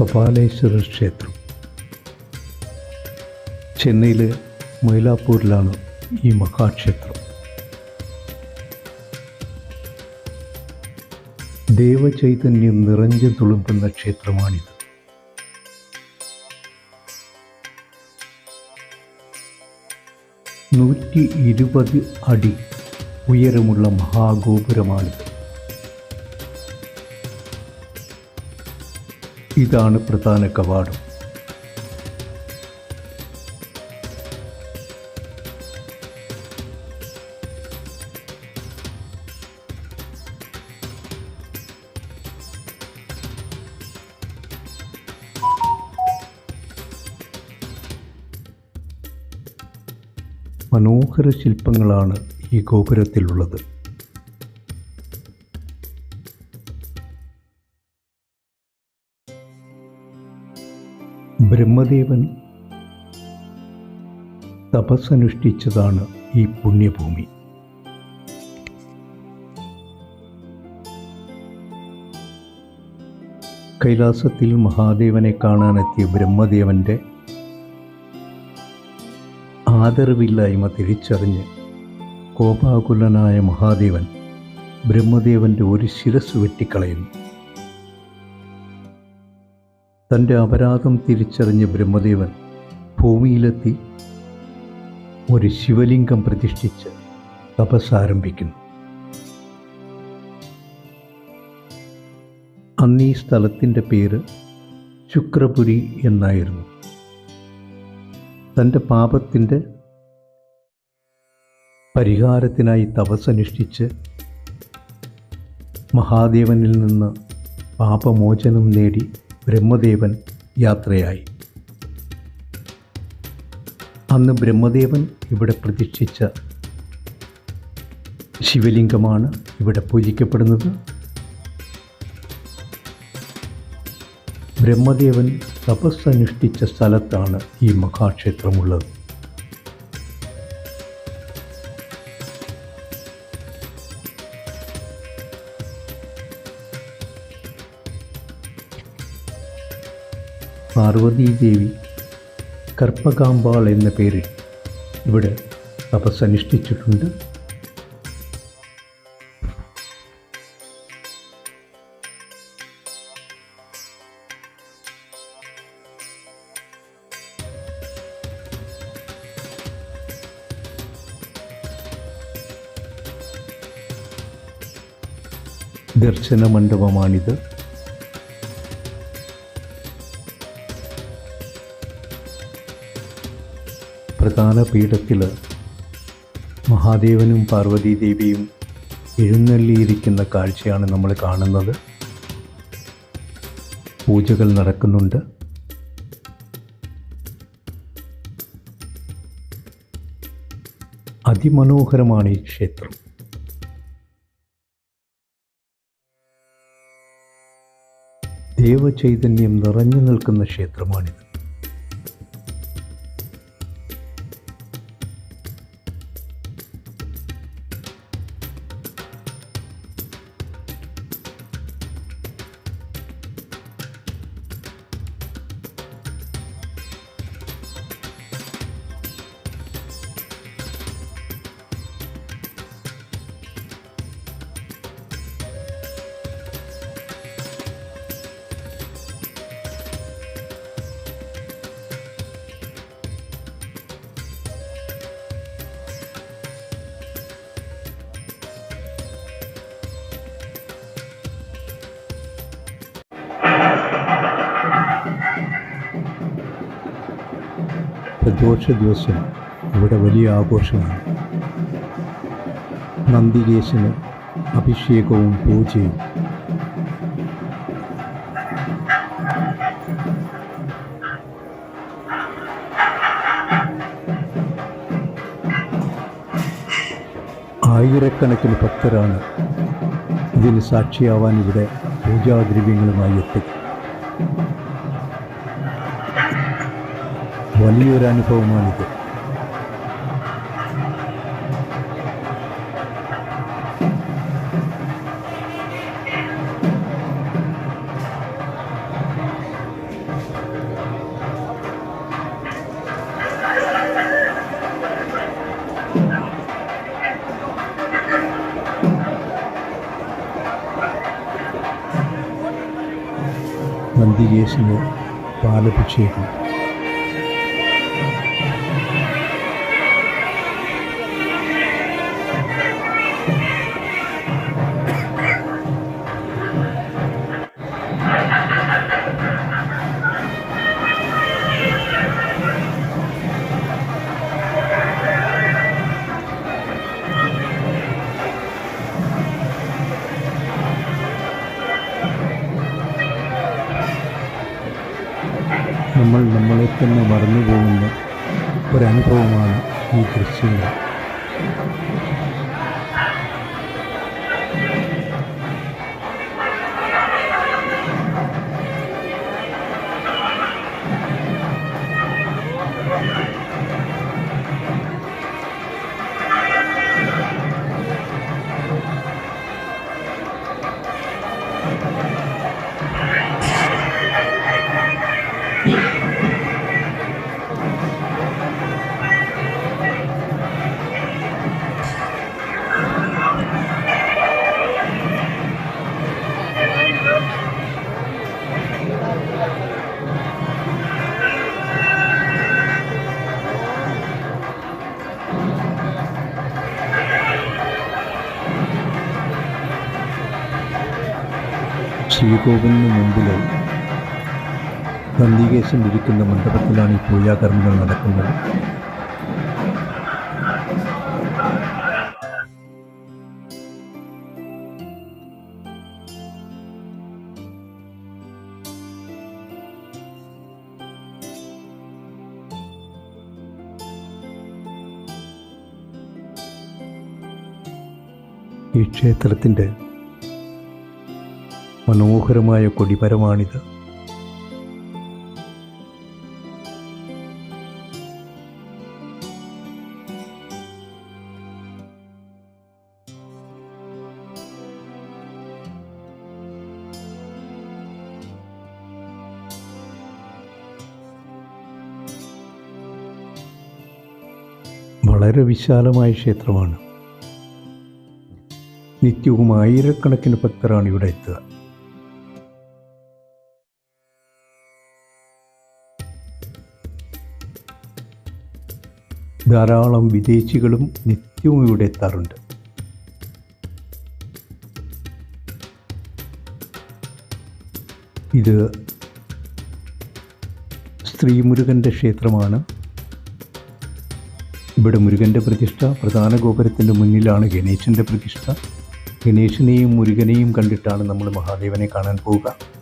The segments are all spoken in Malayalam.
കപാലേശ്വര ക്ഷേത്രം. ചെന്നൈയിലെ മൈലാപ്പൂരിലാണ് ഈ മഹാക്ഷേത്രം. ദേവചൈതന്യം നിറഞ്ഞു തുളുമ്പുന്ന ക്ഷേത്രമാണിത്. നൂറ്റി ഇരുപത് അടി ഉയരമുള്ള മഹാഗോപുരമാണിത്. ഇതാണ് പ്രധാന കവാടം. മനോഹര ശില്പങ്ങളാണ് ഈ ഗോപുരത്തിലുള്ളത്. ബ്രഹ്മദേവൻ തപസ്സനുഷ്ഠിച്ചതാണ് ഈ പുണ്യഭൂമി. കൈലാസത്തിൽ മഹാദേവനെ കാണാനെത്തിയ ബ്രഹ്മദേവന്റെ ആദരവില്ലായ്മ തിരിച്ചറിഞ്ഞ് കോപാകുലനായ മഹാദേവൻ ബ്രഹ്മദേവന്റെ ഒരു ശിരസ് വെട്ടിക്കളയുന്നു. തന്റെ അപരാധം തിരിച്ചറിഞ്ഞ ബ്രഹ്മദേവൻ ഭൂമിയിലെത്തി ഒരു ശിവലിംഗം പ്രതിഷ്ഠിച്ച് തപസ് ആരംഭിക്കുന്നു. അന്ന് സ്ഥലത്തിന്റെ പേര് ശുക്രപുരി എന്നായിരുന്നു. തന്റെ പാപത്തിന്റെ പരിഹാരത്തിനായി തപസ്സനുഷ്ഠിച്ച് മഹാദേവനിൽ നിന്ന് പാപമോചനം നേടി ബ്രഹ്മദേവൻ യാത്രയായി. അന്ന് ബ്രഹ്മദേവൻ ഇവിടെ പ്രതിഷ്ഠിച്ച ശിവലിംഗമാണ് ഇവിടെ പൂജിക്കപ്പെടുന്നത്. ബ്രഹ്മദേവൻ തപസ്സനുഷ്ഠിച്ച സ്ഥലത്താണ് ഈ മഹാക്ഷേത്രമുള്ളത്. പാർവതീദേവി കർപ്പകാമ്പാൾ എന്ന പേരിൽ ഇവിടെ തപസ്സനുഷ്ഠിച്ചിട്ടുണ്ട്. ദർശന മണ്ഡപമാണിത് പ്രധാന പീഠത്തിൽ മഹാദേവനും പാർവതീദേവിയും എഴുന്നള്ളിയിരിക്കുന്ന കാഴ്ചയാണ് നമ്മൾ കാണുന്നത്. പൂജകൾ നടക്കുന്നുണ്ട്. അതിമനോഹരമാണ് ഈ ക്ഷേത്രം. ദേവചൈതന്യം നിറഞ്ഞു നിൽക്കുന്ന ക്ഷേത്രമാണിത്. പ്രദോഷ ദിവസം ഇവിടെ വലിയ ആഘോഷമാണ്. നന്ദികേശന് അഭിഷേകവും പൂജയും. ആയിരക്കണക്കിന് ഭക്തരാണ് ഇതിന് സാക്ഷിയാവാൻ ഇവിടെ പൂജാദ്രവ്യങ്ങളുമായി എത്തുക വലിയൊരു അനുഭവമാണിത് നന്ദികേശിന് പാലഭിഷേകം. ശ്രീകോവിലിന് മുമ്പിലെ നന്ദികേശൻ ഇരിക്കുന്ന മണ്ഡപത്തിലാണ് ഈ പൂജാകർമ്മങ്ങൾ നടക്കുന്നത്. ഈ ക്ഷേത്രത്തിന്റെ മനോഹരമായ കൊടിമരമാണിത്. വളരെ വിശാലമായ ക്ഷേത്രമാണ്. നിത്യവും ആയിരക്കണക്കിന് ഭക്തരാണ് ഇവിടെ എത്തുക. ധാരാളം വിദേശികളും നിത്യവും ഇവിടെ എത്താറുണ്ട്. ഇത് സ്ത്രീ മുരുകന്റെ ക്ഷേത്രമാണ്. ഇവിടെ മുരുകന്റെ പ്രതിഷ്ഠ പ്രധാന ഗോപുരത്തിന്റെ മുന്നിലാണ് ഗണേശന്റെ പ്രതിഷ്ഠ. ഗണേശനെയും മുരുകനെയും കണ്ടിട്ടാണ് നമ്മൾ മഹാദേവനെ കാണാൻ പോവുക.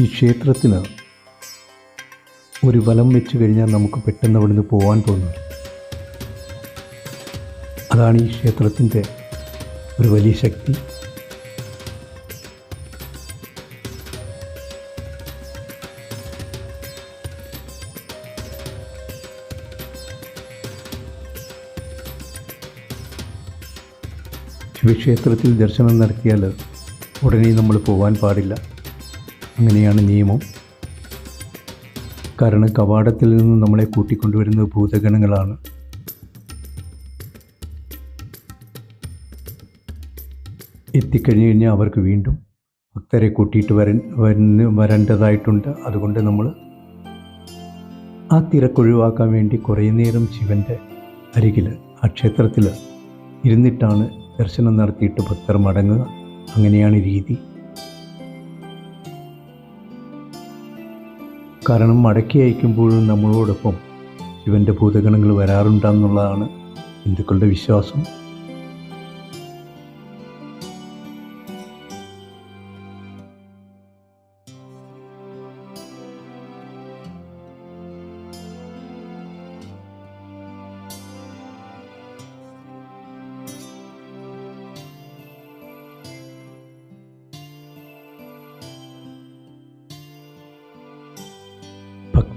ഈ ക്ഷേത്രത്തിന് ഒരു വലം വെച്ച് കഴിഞ്ഞാൽ നമുക്ക് പെട്ടെന്ന് അവിടുന്ന് പോകാൻ തോന്നും. അതാണ് ഈ ക്ഷേത്രത്തിന്റെ ഒരു വലിയ ശക്തി. ശിവക്ഷേത്രത്തിൽ ദർശനം നടത്തിയാൽ ഉടനെ നമ്മൾ പോകാൻ പാടില്ല. അങ്ങനെയാണ് നിയമം. കാരണം കവാടത്തിൽ നിന്ന് നമ്മളെ കൂട്ടിക്കൊണ്ടുവരുന്നത് ഭൂതഗണങ്ങളാണ്. എത്തിക്കഴിഞ്ഞു കഴിഞ്ഞാൽ അവർക്ക് വീണ്ടും ഭക്തരെ കൂട്ടിയിട്ട് വരൻ വരുന്ന വരേണ്ടതായിട്ടുണ്ട്. അതുകൊണ്ട് നമ്മൾ ആ തിരക്കൊഴിവാക്കാൻ വേണ്ടി കുറേ നേരം ശിവന്റെ അരികിൽ ആ ക്ഷേത്രത്തിൽ ഇരുന്നിട്ടാണ് ദർശനം നടത്തിയിട്ട് ഭക്തർ മടങ്ങുക. അങ്ങനെയാണ് രീതി. കാരണം മടക്കി അയക്കുമ്പോഴും നമ്മളോടൊപ്പം ശിവന്റെ ഭൂതഗണങ്ങൾ വരാറുണ്ടെന്നുള്ളതാണ് ഹിന്ദുക്കളുടെ വിശ്വാസം.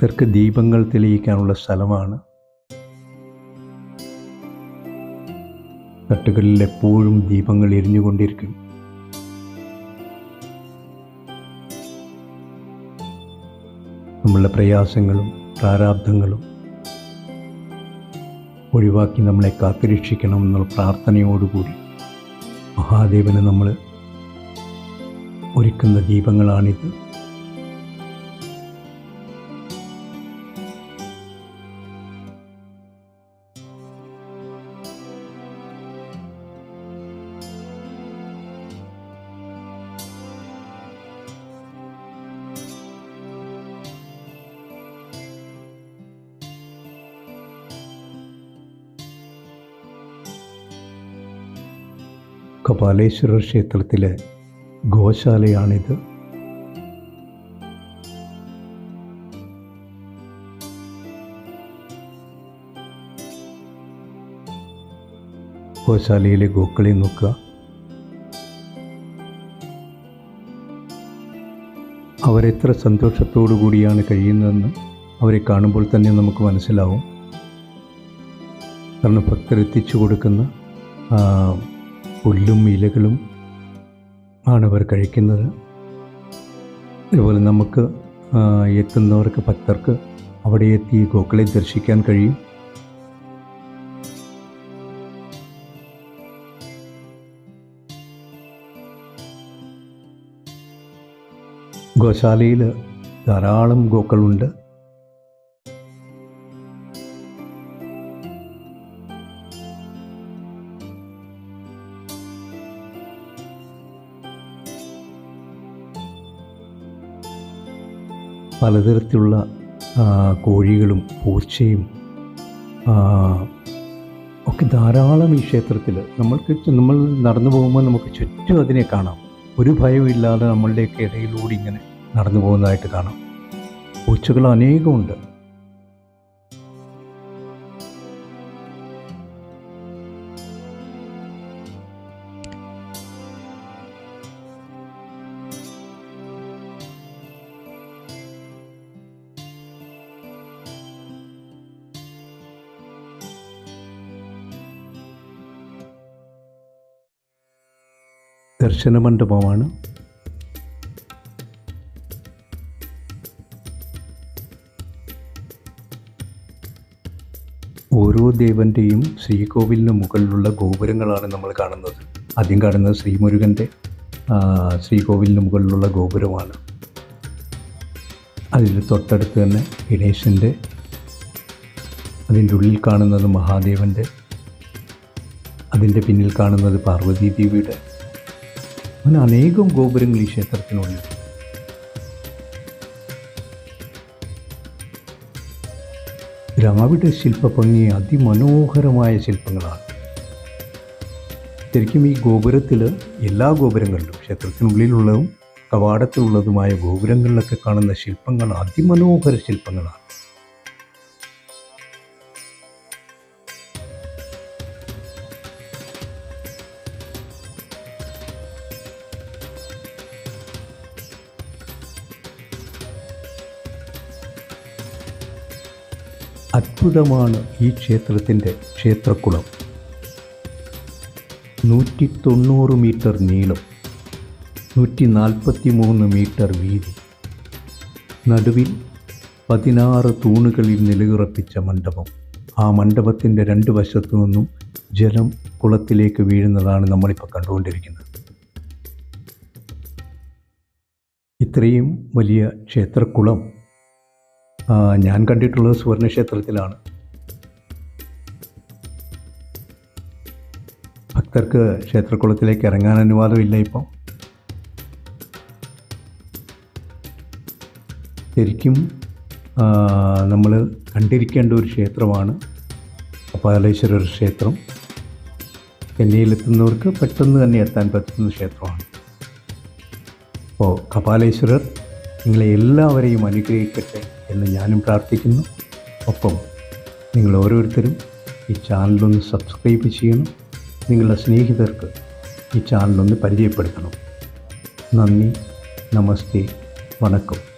ഭക്തർക്ക് ദീപങ്ങൾ തെളിയിക്കാനുള്ള സ്ഥലമാണ്. തട്ടുകളിൽ എപ്പോഴും ദീപങ്ങൾ എരിഞ്ഞുകൊണ്ടിരിക്കും. നമ്മളുടെ പ്രയാസങ്ങളും പ്രാരാബ്ധങ്ങളും ഒഴിവാക്കി നമ്മളെ കാത്തുരക്ഷിക്കണം എന്നുള്ള പ്രാർത്ഥനയോടുകൂടി മഹാദേവന് നമ്മൾ ഒരുക്കുന്ന ദീപങ്ങളാണിത്. കപാലേശ്വര ക്ഷേത്രത്തിലെ ഗോശാലയാണിത്. ഗോശാലയിലെ ഗോക്കളെ നോക്കുക. അവരെത്ര സന്തോഷത്തോടു കൂടിയാണ് കഴിയുന്നതെന്ന് അവരെ കാണുമ്പോൾ തന്നെ നമുക്ക് മനസ്സിലാവും. കാരണം ഭക്തർ എത്തിച്ചു കൊടുക്കുന്ന പുല്ലും ഇലകളും ആണ് അവർ കഴിക്കുന്നത്. അതുപോലെ നമുക്ക് എത്തുന്നവർക്ക് ഭക്തർക്ക് അവിടെ എത്തി ഗോക്കളെ ദർശിക്കാൻ കഴിയും. ഗോശാലയിൽ ധാരാളം ഗോക്കളുണ്ട്. പലതരത്തിലുള്ള കോഴികളും പൂച്ചയും ഒക്കെ ധാരാളം ഈ ക്ഷേത്രത്തിൽ നമ്മൾക്ക് നമ്മൾ നടന്നു പോകുമ്പോൾ നമുക്ക് ചുറ്റും അതിനെ കാണാം. ഒരു ഭയമില്ലാതെ നമ്മളുടെയൊക്കെ ഇടയിലൂടെ ഇങ്ങനെ നടന്നു പോകുന്നതായിട്ട് കാണാം. പൂച്ചകൾ അനേകമുണ്ട്. ദർശന മണ്ഡപമാണ്. ഓരോ ദേവന്റെയും ശ്രീകോവിലിന് മുകളിലുള്ള ഗോപുരങ്ങളാണ് നമ്മൾ കാണുന്നത്. ആദ്യം കാണുന്നത് ശ്രീമുരുകന്റെ ശ്രീകോവിലിന് മുകളിലുള്ള ഗോപുരമാണ്. അതിൽ തൊട്ടടുത്ത് തന്നെ ഗണേശന്റെ അതിന്റെ ഉള്ളിൽ കാണുന്നത് മഹാദേവന്റെ അതിന്റെ പിന്നിൽ കാണുന്നത് പാർവതി ദേവിയുടെ അങ്ങനെ അനേകം ഗോപുരങ്ങൾ ഈ ക്ഷേത്രത്തിനുള്ളിൽ ശില്പ ശില്പഭംഗി അതിമനോഹരമായ ശില്പങ്ങളാണ്. ശരിക്കും ഈ ഗോപുരത്തിൽ എല്ലാ ഗോപുരങ്ങളിലും ക്ഷേത്രത്തിനുള്ളിലുള്ളതും കവാടത്തിലുള്ളതുമായ ഗോപുരങ്ങളിലൊക്കെ കാണുന്ന ശില്പങ്ങൾ അതിമനോഹര ശില്പങ്ങളാണ്. അത്ഭുതമാണ് ഈ ക്ഷേത്രത്തിന്റെ ക്ഷേത്രക്കുളം. നൂറ്റി തൊണ്ണൂറ് മീറ്റർ നീളം നൂറ്റി നാൽപ്പത്തി മൂന്ന് മീറ്റർ വീതി. നടുവിൽ പതിനാറ് തൂണുകളിൽ നിലയുറപ്പിച്ച മണ്ഡപം. ആ മണ്ഡപത്തിന്റെ രണ്ട് വശത്തു നിന്നും ജലം കുളത്തിലേക്ക് വീഴുന്നതാണ് നമ്മളിപ്പോൾ കണ്ടുകൊണ്ടിരിക്കുന്നത്. ഇത്രയും വലിയ ക്ഷേത്രക്കുളം ഞാൻ കണ്ടിട്ടുള്ളത് സുവർണക്ഷേത്രത്തിലാണ്. ഭക്തർക്ക് ക്ഷേത്രക്കുളത്തിലേക്ക് ഇറങ്ങാൻ അനുവാദമില്ല ഇപ്പോൾ ശരിക്കും നമ്മൾ കണ്ടിരിക്കേണ്ട ഒരു ക്ഷേത്രമാണ് കപാലേശ്വരർ ക്ഷേത്രം. ചെന്നൈയിലെത്തുന്നവർക്ക് പെട്ടെന്ന് തന്നെ എത്താൻ പറ്റുന്ന ക്ഷേത്രമാണ്. അപ്പോൾ കപാലേശ്വരർ നിങ്ങളെ എല്ലാവരെയും അനുഗ്രഹിക്കട്ടെ എന്ന് ഞാനും പ്രാർത്ഥിക്കുന്നു. ഒപ്പം നിങ്ങൾ ഓരോരുത്തരും ഈ ചാനലൊന്ന് സബ്സ്ക്രൈബ് ചെയ്യണം. നിങ്ങളുടെ സ്നേഹിതർക്ക് ഈ ചാനലൊന്ന് പരിചയപ്പെടുത്തണം. നന്ദി നമസ്തേ വണക്കം.